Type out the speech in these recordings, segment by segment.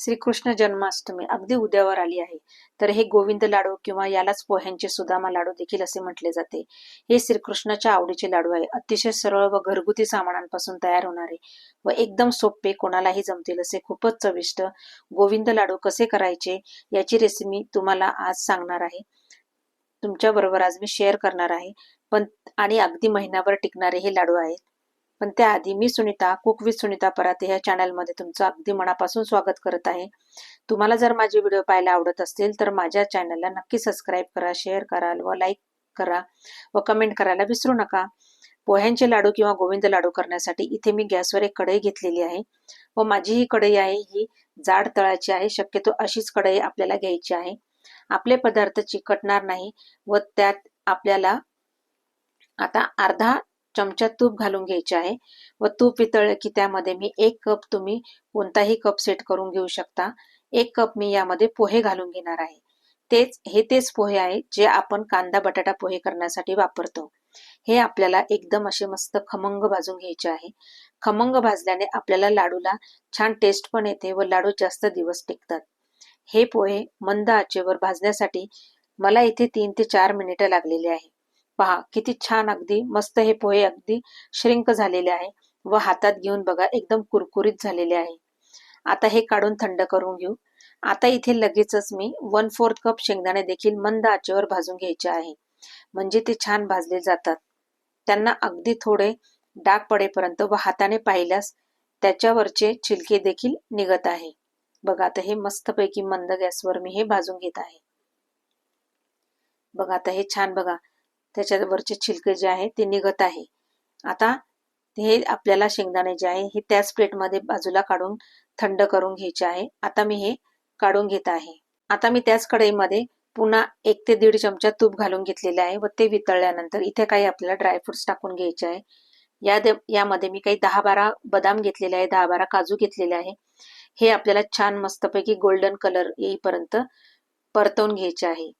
श्रीकृष्ण जन्माष्टमी अगदी उद्यावर आली आहे. तर हे गोविंद लाडू किंवा यालाच पोह्यांचे सुदामा लाडू देखील असे म्हटले जाते. हे श्रीकृष्णाच्या आवडीचे लाडू आहे. अतिशय सरळ व घरगुती सामानांपासून तयार होणारे व एकदम सोपे कोणालाही जमतील असे खूपच चविष्ट गोविंद लाडू कसे करायचे याची रेसिपी तुम्हाला आज सांगणार आहे. तुमच्या बरोबर आज मी शेअर करणार आहे. पण आणि अगदी महिनाभर टिकणारे हे लाडू आहेत. पण त्याआधी मी सुनीता कुक विथ सुनीता पराते ह्या चॅनलमध्ये तुमचं अगदी मनापासून स्वागत करत आहे. तुम्हाला जर माझे व्हिडिओ पाहायला आवडत असतील तर माझ्या चॅनलला नक्की सबस्क्राईब करा शेअर कराल व लाईक करा व कमेंट करायला विसरू नका. पोह्यांचे लाडू किंवा गोविंद लाडू करण्यासाठी इथे मी गॅसवर एक कढई घेतलेली आहे. व माझी ही कढई आहे ही जाड तळाची आहे शक्यतो अशीच कढई आपल्याला घ्यायची आहे. आपले पदार्थ चिकटणार नाही व त्यात आपल्याला आता अर्धा चमचा तूप घालून घ्यायचे आहे व तूप वितळले की त्यामध्ये मी एक कप तुम्ही कोणताही कप सेट करून घेऊ शकता. एक कप मी यामध्ये पोहे घालून घेणार आहे. तेच हे तेच पोहे आहे जे आपण कांदा बटाटा पोहे करण्यासाठी वापरतो. हे आपल्याला एकदम असे मस्त खमंग भाजून घ्यायचे आहे. खमंग भाजल्याने आपल्याला लाडूला छान टेस्ट पण येते व लाडू जास्त दिवस टिकतात. हे पोहे मंद आचेवर भाजण्यासाठी मला इथे तीन ते चार मिनिटं लागलेली आहे पहा किती छान अगदी मस्त हे पोहे अगदी श्रिंक झालेले आहे व हातात घेऊन बघा एकदम कुरकुरीत झालेले आहे. आता हे काढून थंड करून घेऊ. आता इथे लगेचच मी वन फोर्थ कप शेंगदाणे देखील मंद आचेवर भाजून घ्यायचे आहे. म्हणजे ते छान भाजले जातात. त्यांना अगदी थोडे डाग पडेपर्यंत व हाताने पाहिल्यास त्याच्यावरचे छिलके देखील निघत आहे. बघा आता हे मस्तपैकी मंद गॅसवर मी हे भाजून घेत आहे. बघा आता हे छान बघा त्याच्यावरचे छिलके जे आहे ते निघत आहे. आता हे आपल्याला शेंगदाणे जे आहे हे त्याच प्लेटमध्ये बाजूला काढून थंड करून घ्यायचे आहे. आता मी हे काढून घेत आहे. आता मी त्याच कढईमध्ये पुन्हा एक ते दीड चमचा तूप घालून घेतलेले आहे व ते वितळल्यानंतर इथे काही आपल्याला ड्रायफ्रुट्स टाकून घ्यायचे आहे. या यामध्ये मी काही दहा बारा बदाम घेतलेले आहे दहा बारा काजू घेतलेले आहे. हे आपल्याला छान मस्तपैकी गोल्डन कलर येईपर्यंत परतवून घ्यायचे आहे.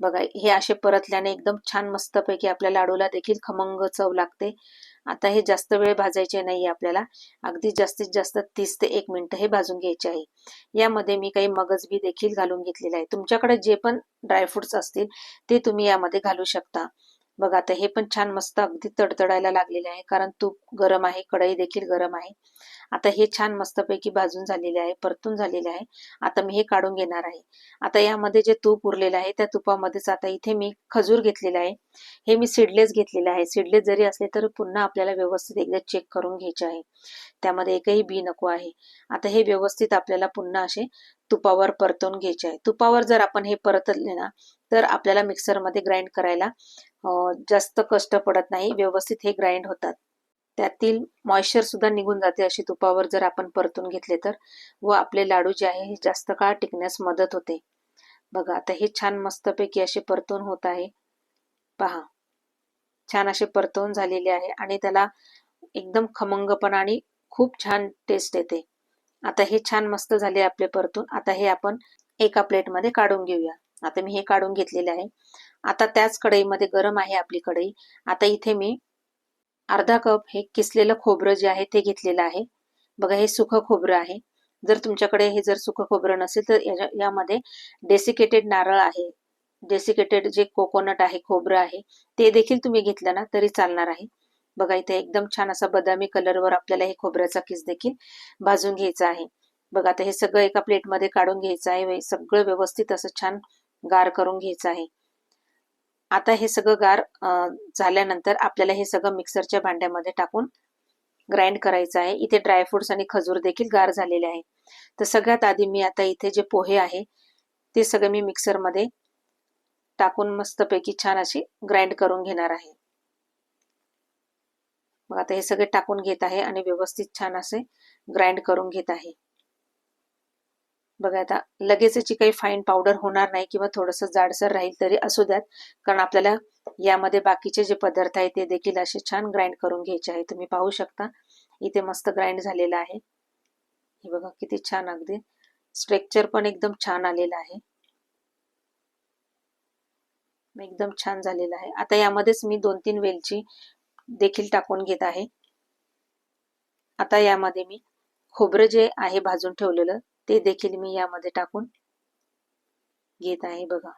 बघा हे असे परतल्याने एकदम छान मस्तपैकी आपल्या लाडूला देखील खमंग चव लागते. आता हे जास्त वेळ भाजायचे नाही आपल्याला. अगदी जास्तीत जास्त तीस ते एक मिनिट हे भाजून घ्यायचे आहे. यामध्ये मी काही मगज बी देखील घालून घेतलेले आहे. तुमच्याकडे जे पण ड्रायफ्रुट्स असतील ते तुम्ही यामध्ये घालू शकता. बघा आता हे पण छान मस्त अगदी तडतडायला लागलेले आहे कारण तूप गरम आहे कढई देखील गरम आहे. आता हे छान मस्तपैकी भाजून झालेले आहे परतून झालेले आहे. आता मी हे काढून घेणार आहे. आता यामध्ये जे तूप उरलेलं आहे त्या तुपामध्येच आता इथे मी खजूर घेतलेला आहे. हे मी सिडलेस घेतलेले आहे. सिडलेस जरी असले तर पुन्हा आपल्याला व्यवस्थित एकदा चेक करून घ्यायचे आहे. त्यामध्ये एकही बी नको आहे. आता हे व्यवस्थित आपल्याला पुन्हा असे तुपावर परतवून घ्यायचे आहे. तुपावर जर आपण हे परतले ना तर आपल्याला मिक्सरमध्ये ग्राइंड करायला जास्त कष्ट पडत नाही. व्यवस्थित हे ग्राइंड होतात. त्यातील मॉइश्चर सुद्धा निघून जाते अशी तुपावर जर आपण परतून घेतले तर. व आपले लाडू जे आहे हे जास्त काळ टिकण्यास मदत होते. बघा आता हे छान मस्तपैकी असे परतून होत आहे. पहा. छान असे परतवून झालेले आहे आणि त्याला एकदम खमंगपणा आणि खूप छान टेस्ट येते. आता हे छान मस्त झाले आपले परतून. आता हे आपण एका प्लेटमध्ये काढून घेऊया. आता मी हे काढून घेतलेले आहे. आता त्याच कढईमध्ये गरम आहे आपली कढई. आता इथे मी अर्धा कप हे किसलेलं खोबरं जे आहे ते घेतलेलं आहे. बघा हे सुखं खोबरं आहे. जर तुमच्याकडे हे जर सुखं खोबरं नसेल तर यामध्ये डेसिकेटेड नारळ आहे. डेसिकेटेड जे कोकोनट आहे खोबरं आहे ते देखील तुम्ही घेतलं ना तरी चालणार आहे. बघा इथे एकदम छान असा बदामी कलरवर आपल्याला हे खोबऱ्याचा किस देखील भाजून घ्यायचा आहे. बघा आता हे सगळं एका प्लेटमध्ये काढून घ्यायचं आहे सगळं व्यवस्थित असं छान गार करून घ्यायचं आहे. आता हे सगळं गार झाल्यानंतर आपल्याला हे सगळं मिक्सरच्या भांड्यामध्ये टाकून ग्राइंड करायचं आहे. इथे ड्रायफ्रुट्स आणि खजूर देखील गार झालेले आहे. तर सगळ्यात आधी मी आता इथे जे पोहे आहे ते सगळे मी मिक्सरमध्ये टाकून मस्तपैकी छान अशी ग्राइंड करून घेणार आहे. मग आता हे सगळे टाकून घेत आहे आणि व्यवस्थित छान असे ग्राइंड करून घेत आहे. बघा आता लगेच याची काही फाईन पावडर होणार नाही किंवा थोडस जाडसर राहील तरी असू द्यात कारण आपल्याला यामध्ये बाकीचे जे पदार्थ आहेत ते देखील असे छान ग्राइंड करून घ्यायचे आहे. तुम्ही पाहू शकता इथे मस्त ग्राइंड झालेलं आहे. हे बघा किती छान अगदी स्ट्रेक्चर पण एकदम छान आलेलं आहे. एकदम छान झालेलं आहे. आता यामध्येच मी दोन तीन वेलची देखील टाकून घेत आहे. आता यामध्ये मी खोबरं जे आहे भाजून ठेवलेलं ते देखील मी यामध्ये टाकून घेत आहे बघा.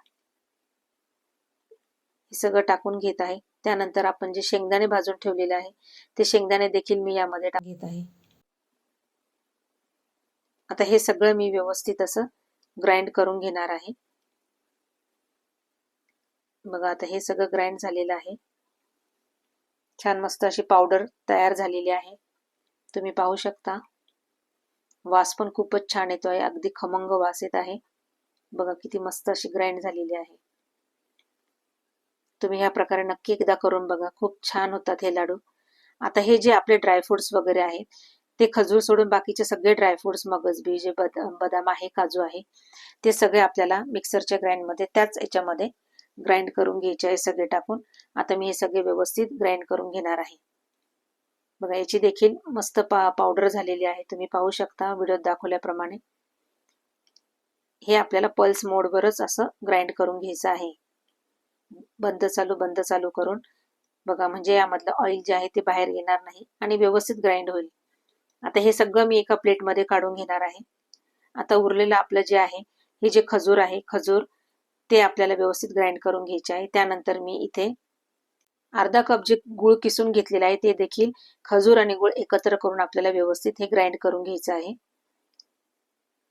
हे सगळं टाकून घेत आहे. त्यानंतर आपण जे शेंगदाणे भाजून ठेवलेले आहे ते शेंगदाणे देखील मी यामध्ये टाक घेत आहे. आता हे सगळं मी व्यवस्थित असं ग्राइंड करून घेणार आहे. बघा आता हे सगळं ग्राइंड झालेलं आहे. छान मस्त अशी पावडर तयार झालेली आहे. तुम्ही पाहू शकता. वास पण खूपच छान येतो आहे अगदी खमंग वास येत आहे. बघा किती मस्त अशी ग्राइंड झालेली आहे. तुम्ही ह्या प्रकारे नक्की एकदा करून बघा. खूप छान होतात हे लाडू. आता हे जे आपले ड्रायफ्रुट्स वगैरे आहेत ते खजूर सोडून बाकीचे सगळे ड्रायफ्रुट्स मगजबी जे बदाम आहे काजू आहे ते सगळे आपल्याला मिक्सरच्या ग्राइंडमध्ये त्याच याच्यामध्ये ग्राइंड करून घ्यायचे आहे सगळे टाकून. आता मी हे सगळे व्यवस्थित ग्राइंड करून घेणार आहे. बघा याची देखील मस्त पा पावडर झालेली आहे. तुम्ही पाहू शकता व्हिडिओत दाखवल्याप्रमाणे. हे आपल्याला पल्स मोडवरच असं ग्राइंड करून घ्यायचं आहे. बंद चालू बंद चालू करून. बघा म्हणजे यामधलं ऑइल जे आहे ते बाहेर येणार नाही आणि व्यवस्थित ग्राइंड होईल. आता हे सगळं मी एका प्लेटमध्ये काढून घेणार आहे. आता उरलेलं आपलं जे आहे हे जे खजूर आहे खजूर ते आपल्याला व्यवस्थित ग्राइंड करून घ्यायचे आहे. त्यानंतर मी इथे अर्धा कप जे गुळ किसून घेतलेला आहे ते देखील खजूर आणि गुळ एकत्र करून आपल्याला व्यवस्थित हे ग्राइंड करून घ्यायचं आहे.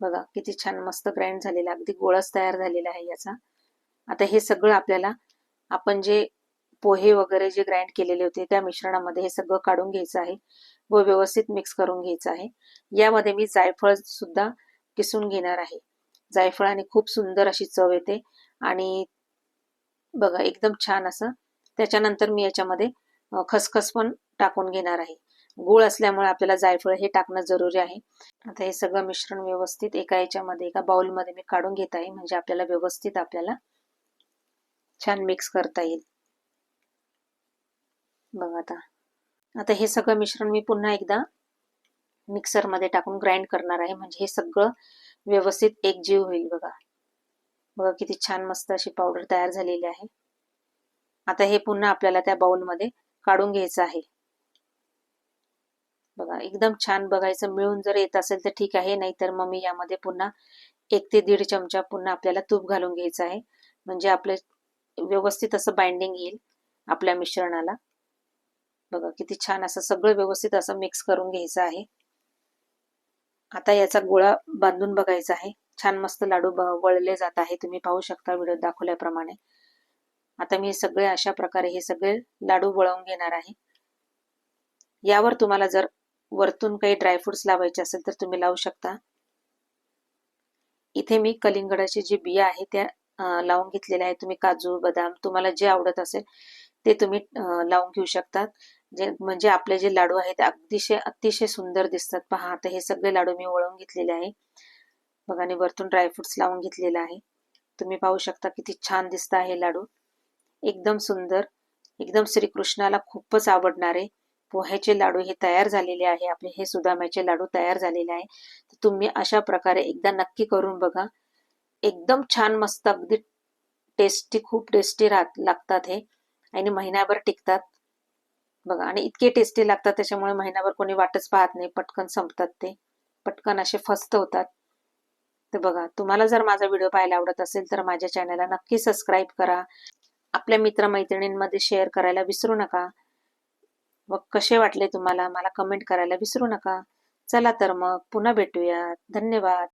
बघा किती छान मस्त ग्राइंड झालेला अगदी गोळच तयार झालेला आहे याचा. आता हे सगळं आपल्याला आपण जे पोहे वगैरे जे ग्राइंड केलेले होते त्या मिश्रणामध्ये हे सगळं काढून घ्यायचं आहे व व्यवस्थित मिक्स करून घ्यायचं आहे. यामध्ये मी जायफळ सुद्धा किसून घेणार आहे. जायफळाने खूप सुंदर अशी चव येते. आणि बघा एकदम छान असं. त्याच्यानंतर मी याच्यामध्ये खसखस पण टाकून घेणार आहे. गुळ असल्यामुळे आपल्याला जायफळ हे टाकणं जरुरी आहे. आता हे सगळं मिश्रण व्यवस्थित एका याच्यामध्ये एका बाउलमध्ये मी काढून घेत आहे. म्हणजे आपल्याला व्यवस्थित आपल्याला छान मिक्स करता येईल. बघा आता. आता हे सगळं मिश्रण मी पुन्हा एकदा मिक्सरमध्ये टाकून ग्राइंड करणार आहे. म्हणजे हे सगळं व्यवस्थित एकजीव होईल बघा. बघा किती छान मस्त अशी पावडर तयार झालेली आहे. आता हे पुन्हा आपल्याला त्या बाउलमध्ये काढून घ्यायचं आहे. बघा एकदम छान बघायचं मिळून जर येत असेल तर ठीक आहे नाहीतर मग मी यामध्ये पुन्हा एक ते दीड चमचा पुन्हा आपल्याला तूप घालून घ्यायचं आहे. म्हणजे आपले व्यवस्थित असं बाइंडिंग येईल आपल्या मिश्रणाला. बघा किती छान असं सगळं व्यवस्थित असं मिक्स करून घ्यायचं आहे. आता याचा गोळा बांधून बघायचा आहे. छान मस्त लाडू वळले जात आहे. तुम्ही पाहू शकता व्हिडिओ दाखवल्याप्रमाणे. आता मी सगळे अशा प्रकारे हे सगळे लाडू वळवून घेणार आहे. यावर तुम्हाला जर वरतून काही ड्रायफ्रुट्स लावायचे असेल तर तुम्ही लावू शकता. इथे मी कलिंगडाची जी बिया आहे त्या लावून घेतलेल्या आहेत. तुम्ही काजू बदाम तुम्हाला जे आवडत असेल ते तुम्ही लावून घेऊ शकतात. जे म्हणजे आपले जे लाडू आहेत अतिशय अतिशय सुंदर दिसतात. पहा आता हे सगळे लाडू मी वळवून घेतलेले आहे. बघा आणि वरतून ड्रायफ्रुट्स लावून घेतलेले आहे. तुम्ही पाहू शकता किती छान दिसत आहे लाडू. एकदम सुंदर एकदम श्रीकृष्णाला खूपच आवडणारे पोह्याचे लाडू हे तयार झालेले आहे. आपले हे सुदाम्याचे लाडू तयार झालेले आहे. तर तुम्ही अशा प्रकारे एकदा नक्की करून बघा. एकदम छान मस्त अगदी टेस्टी खूप टेस्टी राहत लागतात हे. आणि महिनाभर टिकतात. बघा आणि इतके टेस्टी लागतात त्याच्यामुळे महिनाभर कोणी वाटच पाहत नाही. पटकन संपतात ते. पटकन असे फस्त होतात. तर बघा तुम्हाला जर माझा व्हिडिओ पाहायला आवडत असेल तर माझ्या चॅनलला नक्की सबस्क्राईब करा. आपल्या मित्रमैत्रिणींमध्ये शेअर करायला विसरू नका. मग कसे वाटले तुम्हाला? मला कमेंट करायला विसरू नका. चला तर मग पुन्हा भेटूया धन्यवाद.